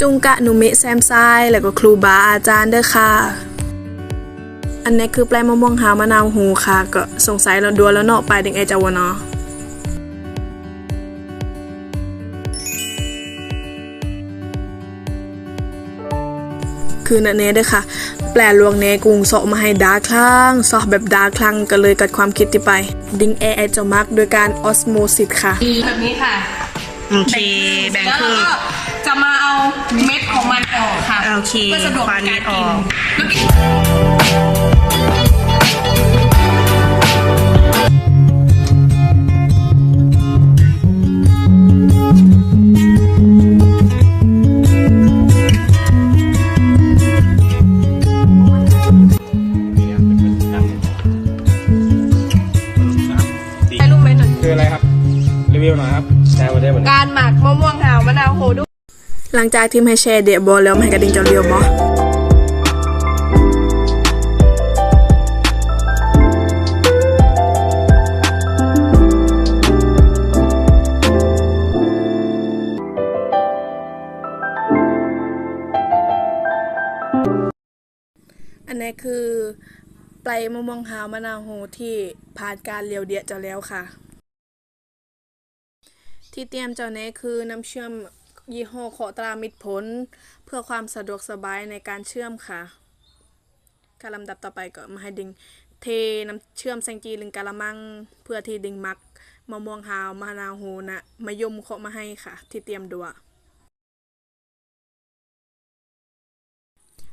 จุงกะหนุเมะแซมไซายแล้วก็ครูบาอาจารย์เด้อค่ะ อันนี้คือแปลมะม่วงหาวมะนาวหูค่ะ ก็สงสัยแล้วดัวแล้วเนาะไปดึงไอจาวะเนาะคือนั่นเน่เด้อค่ะ แปลลวงเนกรุงเสาะมาให้ดาคลั่งเสาะแบบดาคลั่งก็เลยเกิดความคิดที่ไป ดิ้งแอร์ไอเจ้ามักโดยการออสโมซิสค่ะ แบบนี้ค่ะ โอเค แบ่งแล้วครึ่เรางก็ จะมาเอาเม็ดของมันออกค่ะโอเคเพื่อสะดวกควานในเม็การดอกิอนกแล้วก็ให้ลูกเม็ดหน่อยคืออะไรครับ รีวิวหน่อยครับแชร์มาได้หมดการหมักมะม่วงหาวมะนาวโหดู หลังจากที่ให้แชร์เดียบอลแล้วมาให้กระดิ่งเจ้าเรียวบออันนี้คือไปมะม่วงหาวมะนาวโฮที่ผ่านการเลียวเดียจ้าแล้วค่ะ ที่เตรียมเจ้านี้คือน้ำเชื่อม ยี่ห้อขอตรามิตรผล เพื่อความสะดวกสบายในการเชื่อมค่ะ การลำดับต่อไปก็มาให้ดิงเทน้ำเชื่อมแซงจีลึงกะละมัง เพื่อที่ดิงมักมะม่วงหาวมะนาวโหนะมะยมเคาะมาให้ค่ะ ที่เตรียมดัว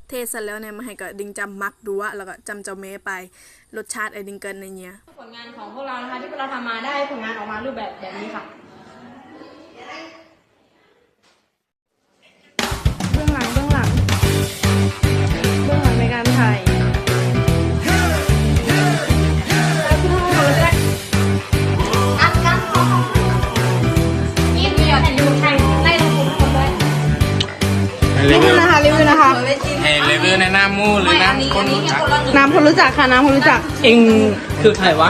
เทเสร็จแล้วเนี่ยมาให้ก็ดิงจำมักดัวแล้วก็จำเจ้าเมไป รสชาติไอ้ดิงเกินในเนี้ยผลงานของพวกเรานะคะที่พวกเราทำมาได้ผลงานออกมารูปแบบแบบนี้ค่ะ รีรีวิวิววนะคะ รีวิวนะคะ ให้รีวิวในหน้ามูหรือหน้าคนรู้จักน้ำคนรู้จักค่ะ น้ำคนรู้จัก เองคือใครวะ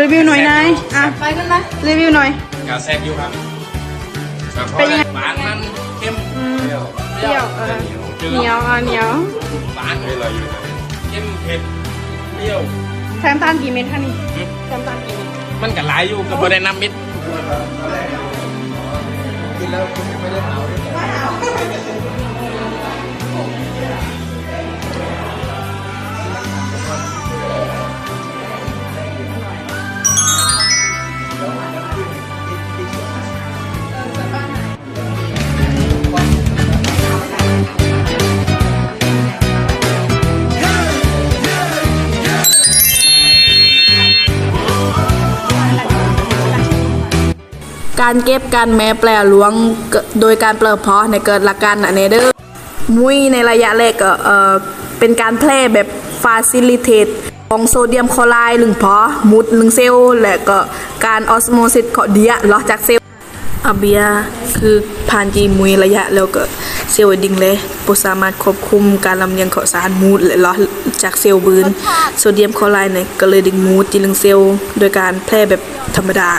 รีวิวหน่อยนายอะไปกันนะรีวิวหน่อยกาแซบอยู่ครับแบบเป็นยังไงหวานมันเข้มอืมเปรี้ยวเปรี้ยวเออเหนียวอะเหนียวหวานเลยเราอยู่เข้มเผ็ดเปรี้ยวแซมตาลกี่เม็ดคะนี่แซมตาลกี่เม็ดมันก็หลายอยู่ก็บ่ได้น้ำมิด การเก็บการแม้แปลลวงโดยการเปลือเพาะในเกิดหลักการอันนี้เด้อมุ้ยในระยะแรกก็เอ่อเป็นการแพร่แบบฟาซิลิเทตของโซเดียมคลอไรด์ลึงเพาะมุดลึงเซลล์และก็การออสโมซิสของเดียหรอจากเซลล์อาเบียคือผ่านจีมุยระยะแล้วก็เซลล์ดิงเลยบ่สามารถควบคุมการลำเลียงของสารมูดและเหรอจากเซลล์บืนโซเดียมคลอไรด์เนี่ยก็เลยดึงมูดจีลึงเซลล์โดยการแพร่แบบธรรมดา